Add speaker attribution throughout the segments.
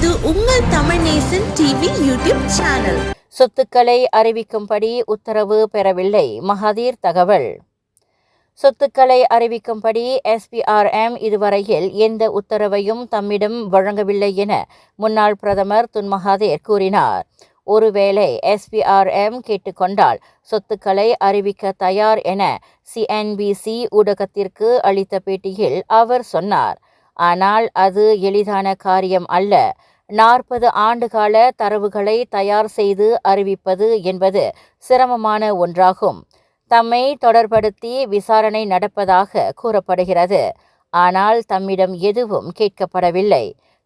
Speaker 1: இது உங்கள் Tamil Nesan TV YouTube channel.
Speaker 2: சொத்துக்களை அறிவிக்கும்படி உத்தரவு பெறவில்லை. மகாதீர் தகவல். சொத்துக்களை அறிவிக்கும்படி எஸ்பிஆர்எம் இதுவரையில் எந்த உத்தரவையும் தம்மிடம் வழங்கவில்லை என முன்னாள் பிரதமர் துன் கூறினார். ஒருவேளை எஸ்பிஆர்எம் கேட்டுக்கொண்டால் சொத்துக்களை அறிவிக்க தயார் என சிஎன்பிசி ஊடகத்திற்கு அளித்த பேட்டியில் அவர் சொன்னார். ஆனால் அது எளிதான காரியம் அல்ல. நாற்பது ஆண்டுகால தரவுகளை தயார் செய்து அறிவிப்பது என்பது சிரமமான ஒன்றாகும். தம்மை தொடர்படுத்தி விசாரணை நடப்பதாக கூறப்படுகிறது. ஆனால் தம்மிடம் எதுவும் கேட்கப்படவில்லை.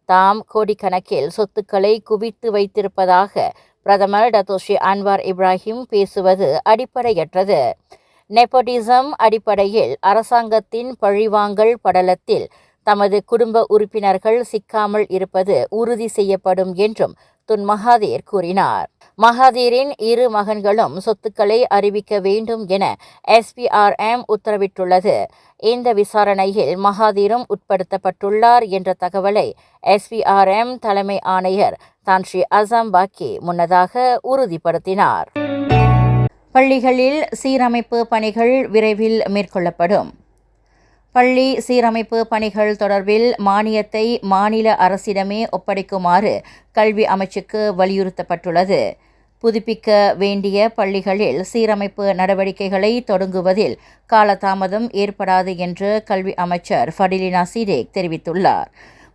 Speaker 2: தாம் கோடிக்கணக்கில் சொத்துக்களை குவித்து வைத்திருப்பதாக பிரதமர் டத்தோஷி அன்வார் இப்ராஹிம் பேசுவது அடிப்படையற்றது. நெப்போட்டிசம் அடிப்படையில் அரசாங்கத்தின் பழிவாங்கல் படலத்தில் தமது குடும்ப உறுப்பினர்கள் சிக்காமல் இருப்பது உறுதி செய்யப்படும் என்றும் துன் மகாதீர் கூறினார். மகாதீரின் இரு மகன்களும் சொத்துக்களை அறிவிக்க வேண்டும் என எஸ்பிஆர்எம் உத்தரவிட்டுள்ளது. இந்த விசாரணையில் மகாதீரும் உட்படுத்தப்பட்டுள்ளார் என்ற தகவலை எஸ்பிஆர்எம் தலைமை ஆணையர் தான் ஸ்ரீ அசாம் பாக்கி முன்னதாக உறுதிப்படுத்தினார். பள்ளிகளில் சீரமைப்பு பணிகள் விரைவில் மேற்கொள்ளப்படும். பள்ளி சீரமைப்பு பணிகள் தொடர்பில் மானியத்தை மாநில அரசிடமே ஒப்படைக்குமாறு கல்வி அமைச்சுக்கு வலியுறுத்தப்பட்டுள்ளது. புதுப்பிக்க வேண்டிய பள்ளிகளில் சீரமைப்பு நடவடிக்கைகளை தொடங்குவதில் காலதாமதம் ஏற்படாது என்று கல்வி அமைச்சர் ஃபடிலினா சீடேக் தெரிவித்துள்ளார்.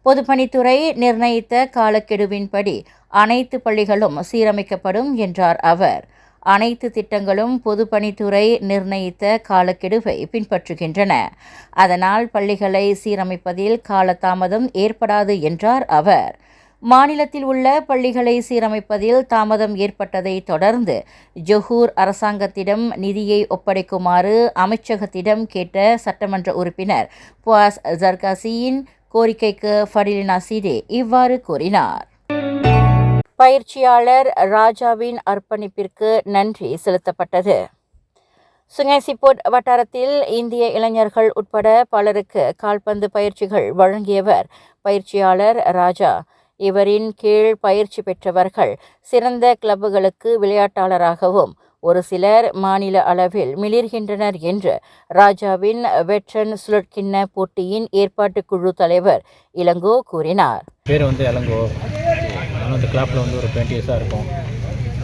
Speaker 2: பொதுப்பணித்துறை நிர்ணயித்த காலக்கெடுவின்படி அனைத்து பள்ளிகளும் சீரமைக்கப்படும் என்றார் அவர். அனைத்து திட்டங்களும் பொதுப்பணித்துறை நிர்ணயித்த காலக்கெடுவை பின்பற்றுகின்றன. அதனால் பள்ளிகளை சீரமைப்பதில் காலதாமதம் ஏற்படாது என்றார் அவர். மாநிலத்தில் உள்ள பள்ளிகளை சீரமைப்பதில் தாமதம் ஏற்பட்டதை தொடர்ந்து ஜொஹூர் அரசாங்கத்திடம் நிதியை ஒப்படைக்குமாறு அமைச்சகத்திடம் கேட்ட சட்டமன்ற உறுப்பினர் புவாஸ் ஜர்காசியின் கோரிக்கைக்கு ஃபடிலினா சீடே இவ்வாறு கூறினார். பயிற்சியாளர் ராஜாவின் அர்ப்பணிப்பிற்கு நன்றி செலுத்தப்பட்டது. சுங்கசிபோட் வட்டாரத்தில் இந்திய இளைஞர்கள் உட்பட பலருக்கு கால்பந்து பயிற்சிகள் வழங்கியவர் பயிற்சியாளர் ராஜா. இவரின் கீழ் பயிற்சி பெற்றவர்கள் சிறந்த கிளப்புகளுக்கு விளையாட்டாளராகவும் ஒரு சிலர் மாநில அளவில் மிளிர்கின்றனர் என்று ராஜாவின் வெட்ரன் சுழற்கிண்ண போட்டியின் ஏற்பாட்டு குழு தலைவர் இளங்கோ கூறினார்.
Speaker 3: பேர் வந்து இளங்கோ. நானும் இந்த கிளாப்பில் வந்து ஒரு டுவெண்ட்டி இயர்ஸாக இருக்கும்.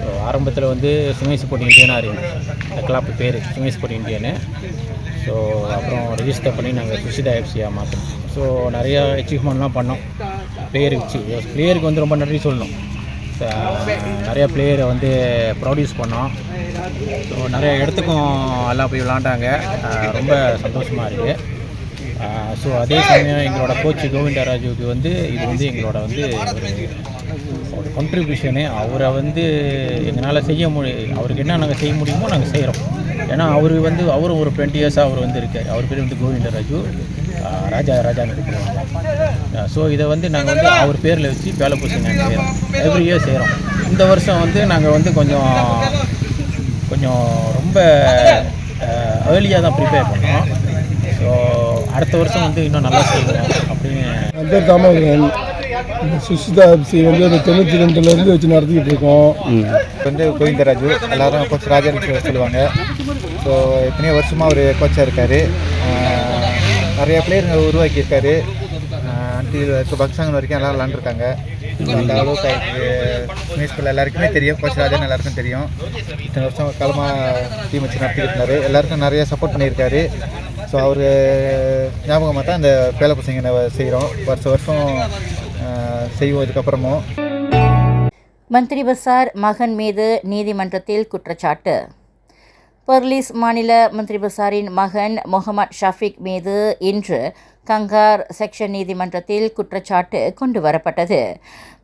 Speaker 3: ஸோ ஆரம்பத்தில் வந்து சுமேஷ் ஸ்போர்ட் இந்தியனாக இருந்துச்சு. அந்த கிளாப்பு பேர் சுமேஷ் ஸ்போர்ட் இந்தியனு ஸோ அப்புறம் ரெஜிஸ்டர் பண்ணி நாங்கள் சுஷிதா எஃப்சியாக மாற்றோம் ஸோ நிறையா அச்சீவ்மெண்ட்லாம் பண்ணோம். பிளேயர் வச்சு பிளேயருக்கு வந்து ரொம்ப நன்றி சொல்லணும். நிறையா நிறைய பிளேயரை வந்து ப்ரொடியூஸ் பண்ணோம். ஸோ நிறைய இடத்துக்கும் எல்லாம் போய் விளாண்டாங்க ரொம்ப சந்தோஷமாக இருக்குது ஸோ அதே சமயம் எங்களோட கோச் கோவிந்தராஜுக்கு வந்து இது வந்து எங்களோட வந்து ஒரு ஒரு கண்ட்ரிபியூஷனு அவரை வந்து எங்களால் செய்ய முடி அவருக்கு என்ன நாங்கள் செய்ய முடியுமோ நாங்கள் செய்கிறோம் ஏன்னா அவர் வந்து அவரும் ஒரு டுவெண்ட்டி இயர்ஸாக அவர் வந்து இருக்கார். அவர் பேர் வந்து கோவிந்தராஜு. ஆஹ் ராஜா ராஜான்னு கூப்பிடுவாங்க ஸோ இதை வந்து நாங்கள் வந்து அவர் பேரில் வச்சு வேலை பூசி நாங்கள் செய்கிறோம் எவ்ரி இயர் செய்கிறோம் இந்த வருஷம் வந்து நாங்கள் வந்து கொஞ்சம் கொஞ்சம் ரொம்ப ஏர்லியாக தான் ப்ரிப்பேர் பண்ணோம். ஸோ அடுத்த வருஷம் வந்து இன்னும் நல்லா செய்வோம் அப்படின்னு.
Speaker 4: தாமோதரன் இந்த சுஷிதா எஃப்சி வந்து ஒரு தொண்ணூற்றி ரெண்டுலேருந்து வச்சு நடத்திக்கிட்டு இருக்கோம்.
Speaker 5: வந்து கோவிந்தராஜு எல்லாரும் கோச் ராஜன் சொல்லுவாங்க. ஸோ எத்தனையோ வருஷமாக அவர் கோச்சாக இருக்கார். நிறைய பிளேயருங்க உருவாக்கியிருக்காரு. அன்டில் பக்ஸாங்கன் வரைக்கும் எல்லாம் விளாண்டுருக்காங்க. அந்த அளவுக்கு அவருக்கு ஸ்கூலில் எல்லாருக்குமே தெரியும். கோச் ராஜன் எல்லாருக்கும் தெரியும். இத்தனை வருஷம் காலமாக டீம் வச்சு நடத்திக்கிட்டு இருந்தாரு. எல்லாருக்கும் நிறைய சப்போர்ட் பண்ணியிருக்காரு. ஸோ அவர் ஞாபகமாக தான் இந்த பேல பசங்க செய்கிறோம் வருஷம் வருஷம் ஆஹ் செய்வோம். இதுக்கப்புறமும்
Speaker 2: மந்திரி பசார் மகன் மீது நீதிமன்றத்தில் குற்றச்சாட்டு. பர்லீஸ் மாநில மந்திரி பசாரின் மகன் முகமது ஷஃபிக் மீது இன்று கங்கார் செக்ஷன் நீதிமன்றத்தில் குற்றச்சாட்டு கொண்டு வரப்பட்டது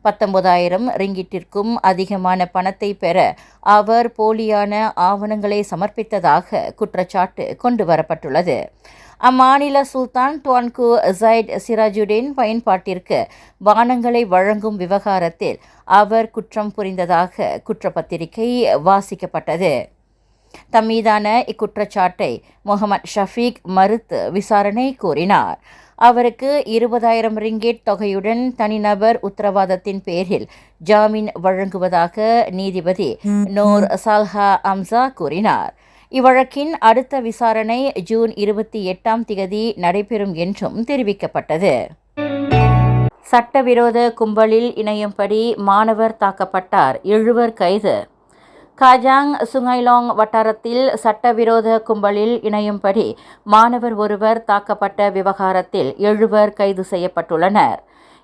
Speaker 2: பத்தொன்பதாயிரம் ரிங்கிட்டிற்கும் அதிகமான பணத்தை பெற அவர் போலியான ஆவணங்களை சமர்ப்பித்ததாக குற்றச்சாட்டு கொண்டு வரப்பட்டுள்ளது அம்மாநில சுல்தான் டுவான்கு ஜைட் சிராஜுடின் பயன்பாட்டிற்கு பானங்களை வழங்கும் விவகாரத்தில் அவர் குற்றம் புரிந்ததாக குற்றப்பத்திரிகை வாசிக்கப்பட்டது. தம் மீதான இக்குற்றச்சாட்டை முகமது ஷஃபீக் மறுத்து விசாரணை கோரினார் அவருக்கு இருபதாயிரம் ரிங்கெட் தொகையுடன் தனிநபர் உத்தரவாதத்தின் பேரில் ஜாமீன் வழங்குவதாக நீதிபதி நோர் சால்ஹா அம்சா கூறினார். இவ்வழக்கின் அடுத்த விசாரணை ஜூன் இருபத்தி எட்டாம் திகதி நடைபெறும் என்றும் தெரிவிக்கப்பட்டது. சட்டவிரோத கும்பலில் இணையும்படி மாணவர் தாக்கப்பட்டார். எழுவர் கைது. காஜாங் சுங்கைலோங் வட்டாரத்தில் சட்டவிரோத கும்பலில் இணையும்படி மாணவர் ஒருவர் தாக்கப்பட்ட விவகாரத்தில் எழுவர் கைது செய்யப்பட்டுள்ளனர்.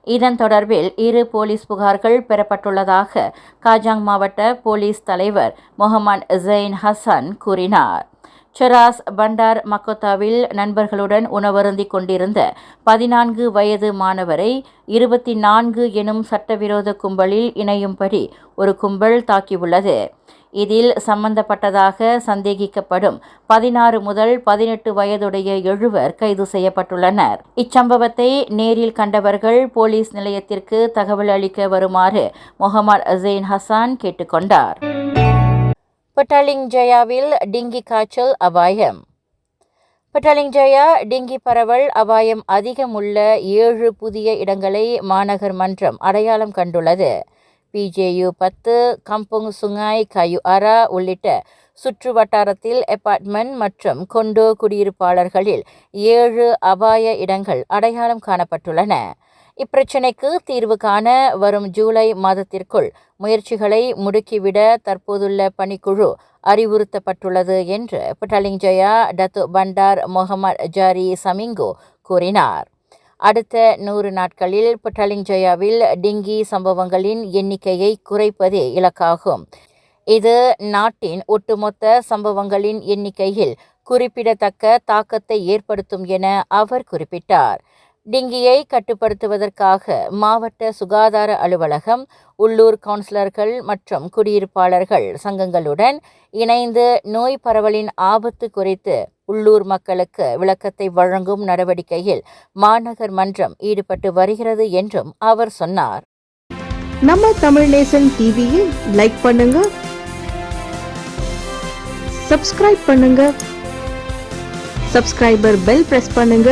Speaker 2: இதன் தொடர்பில் இரு போலீஸ் புகார்கள் பெறப்பட்டுள்ளதாக காஜாங் மாவட்ட போலீஸ் தலைவர் முகமது ஜெயின் ஹசன் கூறினார். செராஸ் பண்டார் மக்கோத்தாவில் நண்பர்களுடன் உணவருந்திக் கொண்டிருந்த பதினான்கு வயது மாணவரை இருபத்தி நான்கு எனும் சட்டவிரோத கும்பலில் இணையும்படி ஒரு கும்பல் தாக்கியுள்ளது. இதில் சம்பந்தப்பட்டதாக சந்தேகிக்கப்படும் பதினாறு முதல் பதினெட்டு வயதுடைய எழுவர் கைது செய்யப்பட்டுள்ளனர். இச்சம்பவத்தை நேரில் கண்டவர்கள் போலீஸ் நிலையத்திற்கு தகவல் அளிக்க வருமாறு முகமது அசைன் ஹசான் கேட்டுக்கொண்டார் பட்டாலிங்ஜயாவில் டிங்கி காய்ச்சல் அபாயம். பட்டாலிங்ஜயா டிங்கி பரவல் அபாயம் அதிகம் உள்ள ஏழு புதிய இடங்களை மாநகர் மன்றம் அடையாளம் கண்டுள்ளது. பிஜேயு பத்து கம்புங் சுங்காய் கயு அரா உள்ளிட்ட சுற்று வட்டாரத்தில் அபார்ட்மெண்ட் மற்றும் கொண்டோ குடியிருப்பாளர்களில் ஏழு அபாய இடங்கள் அடையாளம் காணப்பட்டுள்ளன. இப்பிரச்சினைக்கு தீர்வு காண வரும் ஜூலை மாதத்திற்குள் முயற்சிகளை முடுக்கிவிட தற்போதுள்ள பணிக்குழு அறிவுறுத்தப்பட்டுள்ளது என்று பட்டாலிங் ஜெயா டத்து பண்டார் முகமது ஜாரி சமிங்கோ கூறினார். அடுத்த நூறு நாட்களில் பட்டாலிங் டிங்கி சம்பவங்களின் எண்ணிக்கையை குறைப்பதே இலக்காகும். இது நாட்டின் ஒட்டுமொத்த சம்பவங்களின் எண்ணிக்கையில் குறிப்பிடத்தக்க தாக்கத்தை ஏற்படுத்தும் என அவர் குறிப்பிட்டார். டிங்கியை கட்டுப்படுத்துவதற்காக மாவட்ட சுகாதார அலுவலகம் உள்ளூர் கவுன்சிலர்கள் மற்றும் குடியிருப்பாளர்கள் சங்கங்களுடன் இணைந்து நோய் பரவலின் ஆபத்து குறித்து உள்ளூர் மக்களுக்கு விளக்கத்தை வழங்கும் நடவடிக்கையில் மாநகர் மன்றம் ஈடுபட்டு வருகிறது என்றும் அவர் சொன்னார்.
Speaker 1: நம்ம தமிழ் நேசன் டிவியை லைக் பண்ணுங்க சப்ஸ்கிரைப் பண்ணுங்க சப்ஸ்கிரைபர் பெல் பிரஸ் பண்ணுங்க.